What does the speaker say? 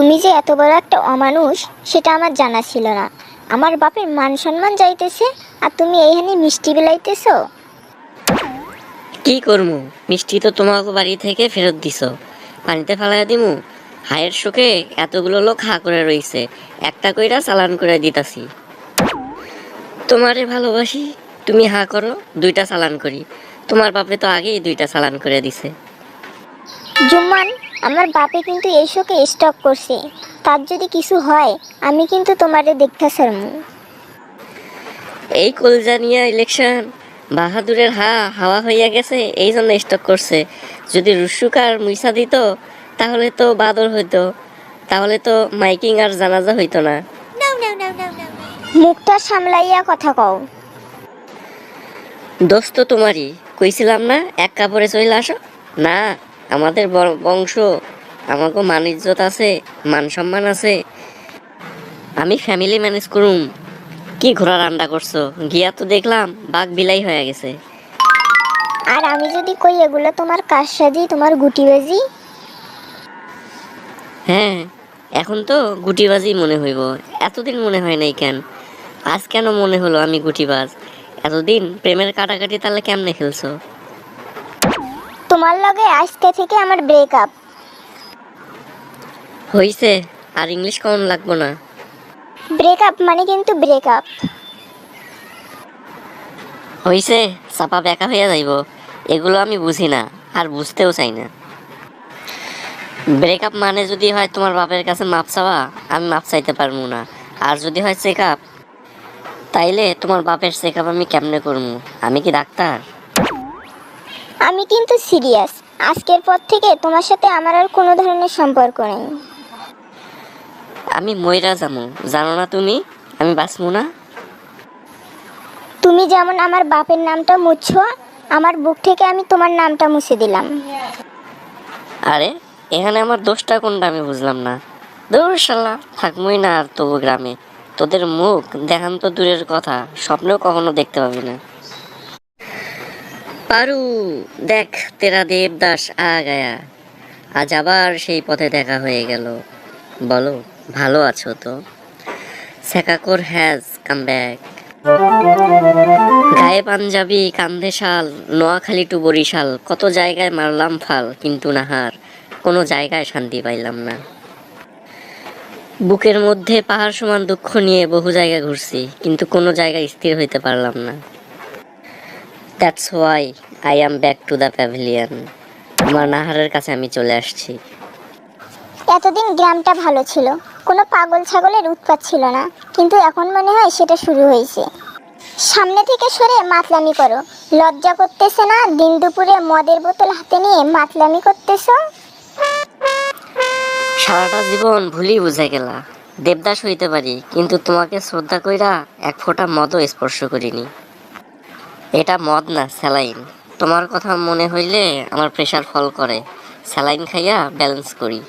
তুমি যে এত বড় একটা অমানুষ সেটা আমার জানা ছিল না। আমার বাপের মান সম্মান যাইতেছে আর তুমি এইখানে মিষ্টি বিলাইতেছো। কি করমু? মিষ্টি তো তোমাকে বাড়ি থেকে ফেরত দিছ। পানিতে ফেলাইয়া দিমু। হায়ের শোকে এতগুলো লোক হা করে রইছে। একটা কইরা চালান করে দিতাছি। তোমারে ভালোবাসি তুমি হা করো দুইটা চালান করি। তোমার বাপে তো আগেই দুইটা চালান করে দিছে। জুম্মান আমার বাপে কিন্তু এই শোকে স্টক করছে। তার যদি কিছু হয় আমি কিন্তু তোমারে দেখতে সারমু এই কলজা নিয়ে ইলেকশন বাহাদুরের হা হাওয়া হইয়া গেছে এই জন্য স্টক করছে। যদি রুসুকার মুইসা দিত তাহলে তো বাদর হইতো। তাহলে তো মাইকিং আর জানাজা হইতো না। মুখটা সামলাইয়া কথা কও। দোস্ত তোমারই কইছিলাম না এক কাপড়ে চলে আসো? না। আমাদের বংশ আমাকে মান ইজ্জত আছে মান সম্মান আছে। আমি ফ্যামিলি ম্যানেজ করুম। কি ঘোড়া রান্না করছ? গিয়া তো দেখলাম বাঘ বিলাই হয়ে গেছে। আর আমি যদি কই এগুলো তোমার কাজ সাজি তোমার গুটিবাজি? হ্যাঁ এখন তো গুটিবাজি মনে হইব। এতদিন মনে হয় নাই কেন? আজ কেন মনে হলো আমি গুটিবাজ? এতদিন প্রেমের কাটাকাটি তাহলে কেমনে খেলছো? তোমার লগে আজকে থেকে আমার ব্রেকআপ হইছে আর ইংলিশ কমন লাগবো না। ব্রেকআপ মানে কিন্তু ব্রেকআপ হইছে চাপা বেকা হইয়া যাইব। এগুলো আমি বুঝি না আর বুঝতেও চাই না। ব্রেকআপ মানে যদি হয় তোমার বাপের কাছে মাপ চাওয়া আমি মাপ চাইতে পারব না। আর যদি হয় চেক আপ তাইলে তোমার বাপের চেক আপ আমি কেমনে করব? আমি কি ডাক্তার? আমি কিন্তু সিরিয়াস। আজকের পর থেকে তোমার সাথে আমার আর কোনো ধরনের সম্পর্ক নেই। আমি ময়রা যামু জানো না তুমি? আমি বাঁচবো না? তুমি যেমন আমার বাপের নামটা মুছছো আমার বুক থেকে আমি তোমার নামটা মুছে দিলাম। আরে এখানে আমার দোষটা কোনটা আমি বুঝলাম না। দূর শালা থাকবোই না আর তবু গ্রামে। তোদের মুখ দেখান তো দূরের কথা স্বপ্নেও কখনো দেখতে পাবি না। পারু, দেখ তেরা দেবদাস আ গায়া। আজ আবার সেই পথে দেখা হয়ে গেল। বলো, ভালো আছো তো? সেকাকর হ্যাজ কাম ব্যাক। গায়ে পাঞ্জাবি কান্ধে শাল, নোয়াখালী টু বরিশাল। কত জায়গায় মারলাম ফাল, কিন্তু নাহার। কোনো জায়গায় শান্তি পাইলাম না। বুকের মধ্যে পাহাড় সমান দুঃখ নিয়ে বহু জায়গা ঘুরছি, কিন্তু কোনো জায়গায় স্থির হইতে পারলাম না। That's why I am back to the pavilion আমার নাহারের কাছে আমি চলে আসছি। এতদিন গ্রামটা ভালো ছিল। কোনো পাগল ছাগলের উৎপাত ছিল না। কিন্তু এখন মনে হয় সেটা শুরু হয়েছে। সামনে থেকে সরে মাতলামি করো। লজ্জা করতেছে না? দিন দুপুরে মদের বোতল হাতে নিয়ে মাতলামি করতেছো? সারাটা জীবন ভুলি বুঝে গেলা। দেবদাস হইতে পারি কিন্তু তোমাকে শ্রদ্ধা কইরা এক ফোঁটা মদও স্পর্শ করিনি। এটা মদ না, স্যালাইন। তোমার কথা মনে হইলে আমার প্রেশার ফল করে। স্যালাইন খাইয়া ব্যালেন্স করি।